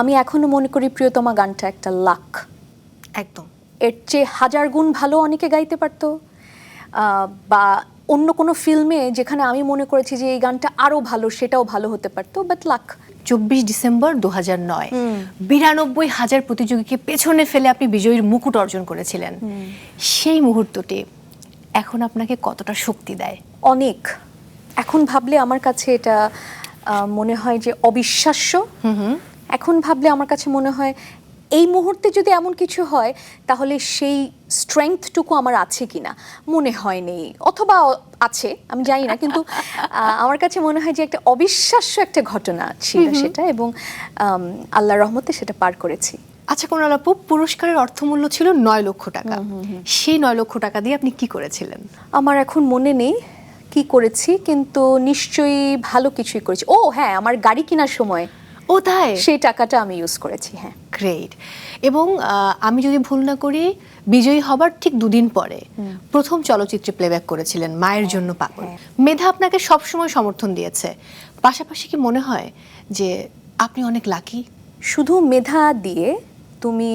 আমি এখনও মনে করি প্রিয়তমা গানটা একটা লাক। একদম। এর চেয়ে হাজার গুণ ভালো অনেকে গাইতে পারতো। বা অন্য কোনো ফিল্মে যেখানে আমি মনে করেছি যে এই গানটা আরও ভালো সেটাও ভালো হতে পারতো বাট লাক। চব্বিশ ডিসেম্বর দু হাজার নয় বিরানব্বই হাজার প্রতিযোগীকে পেছনে ফেলে আপনি বিজয়ীর মুকুট অর্জন করেছিলেন। সেই মুহূর্তটি এখন আপনাকে কতটা শক্তি দেয়? অনেক। এখন ভাবলে আমার কাছে এটা মনে হয় যে অবিশ্বাস্য। এখন ভাবলে আমার কাছে মনে হয় এই মুহূর্তে যদি এমন কিছু হয় তাহলে সেই স্ট্রেংথটুকু আমার আছে কিনা? মনে হয় নেই অথবা আছে আমি জানি না কিন্তু আমার কাছে মনে হয় যে একটা অবিশ্বাস্য একটা ঘটনা ছিল সেটা এবং আল্লাহ রহমতে সেটা পার করেছি। আচ্ছা কোনাল আপু পুরস্কারের অর্থমূল্য ছিল নয় লক্ষ টাকা। সেই নয় লক্ষ টাকা দিয়ে আপনি কি করেছিলেন? আমার এখন মনে নেই কি করেছি কিন্তু নিশ্চয়ই ভালো কিছুই করেছি। ও হ্যাঁ আমার গাড়ি কেনার সময় ও তাই সেই টাকাটা আমি ইউজ করেছি হ্যাঁ। গ্রেট এবং আমি যদি ভুল না করি বিজয়ী হবার ঠিক দুদিন পরে প্রথম চলচ্চিত্রে প্লেব্যাক করেছিলেন মায়ের জন্য পাগল। হ্যাঁ। মেধা আপনাকে সবসময় সমর্থন দিয়েছে। পাশাপাশি কি মনে হয় যে আপনি অনেক লাকি শুধু মেধা দিয়ে তুমি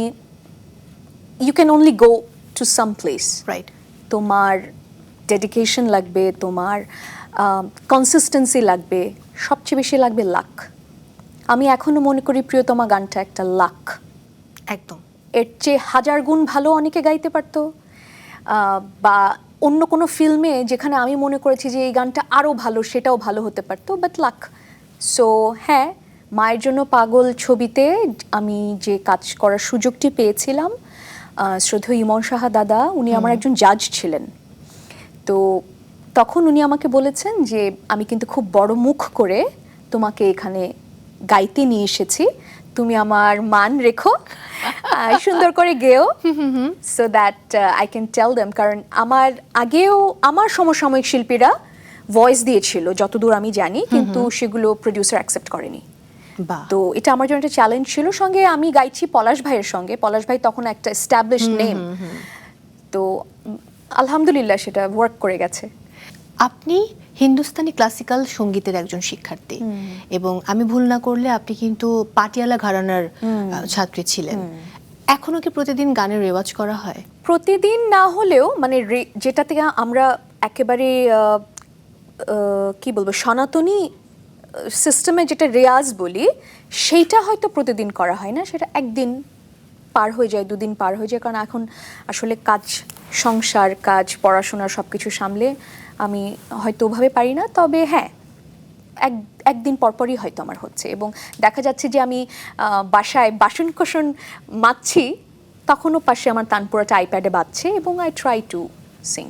you can only go to some place right তোমার ডেডিকেশন লাগবে তোমার কনসিস্টেন্সি লাগবে সবচেয়ে বেশি লাগবে লাক আমি এখনও মনে করি প্রিয়তমা গানটা একটা লাক। একদম। এর চেয়ে হাজার গুণ ভালো অনেকে গাইতে পারতো। বা অন্য কোনো ফিল্মে যেখানে আমি মনে করেছি যে এই গানটা আরও ভালো সেটাও ভালো হতে পারতো বাট লাক। সো হ্যাঁ মায়ের জন্য পাগল ছবিতে আমি যে কাজ করার সুযোগটি পেয়েছিলাম শ্রদ্ধেয় ইমন সাহা দাদা উনি আমার একজন জাজ ছিলেন। তো তখন উনি আমাকে বলেছেন যে আমি কিন্তু খুব বড় মুখ করে তোমাকে এখানে গাইতে নিয়ে এসেছি। তুমি আমার মান রেখো। সুন্দর করে গেও। So that I can tell them কারণ আমার আগেও আমার সমসাময়িক শিল্পীরা ভয়েস দিয়েছিল যতদূর আমি জানি কিন্তু সেগুলো প্রডিউসার অ্যাকসেপ্ট করেনি। তো এটা আমার জন্য একটা চ্যালেঞ্জ ছিল। সঙ্গে আমি গাইছি পলাশ ভাইয়ের সঙ্গে। পলাশ ভাই তখন একটা এস্টাবলিশ নেম তো আলহামদুলিল্লাহ সেটা ওয়ার্ক করে গেছে। আপনি হিন্দুস্তানি ক্লাসিক্যাল সঙ্গীতের একজন শিক্ষার্থী। এবং আমি ভুল না করলে আপনি কিন্তু পাটিয়ালা ঘরানার ছাত্রী ছিলেন। এখনও কি প্রতিদিন গানের রেওয়াজ করা হয়? প্রতিদিন না হলেও মানে যেটা থেকে আমরা একেবারে কি বলব সনাতনী সিস্টেমে যেটা রেয়াজ বলি সেইটা হয়তো প্রতিদিন করা হয় না। সেটা একদিন পার হয়ে যায় দুদিন পার হয়ে যায়। কারণ এখন আসলে কাজ সংসার কাজ পড়াশোনা সব কিছু সামলে আমি হয়তো ওভাবে পারি না, তবে হ্যাঁ এক, একদিন পরপরই হয়তো আমার হচ্ছে। এবং দেখা যাচ্ছে যে আমি বাসায় বাসন কোসন মাজছি তখনও পাশে আমার তানপুরাটা আইপ্যাডে বাজছে এবং আই ট্রাই টু সিং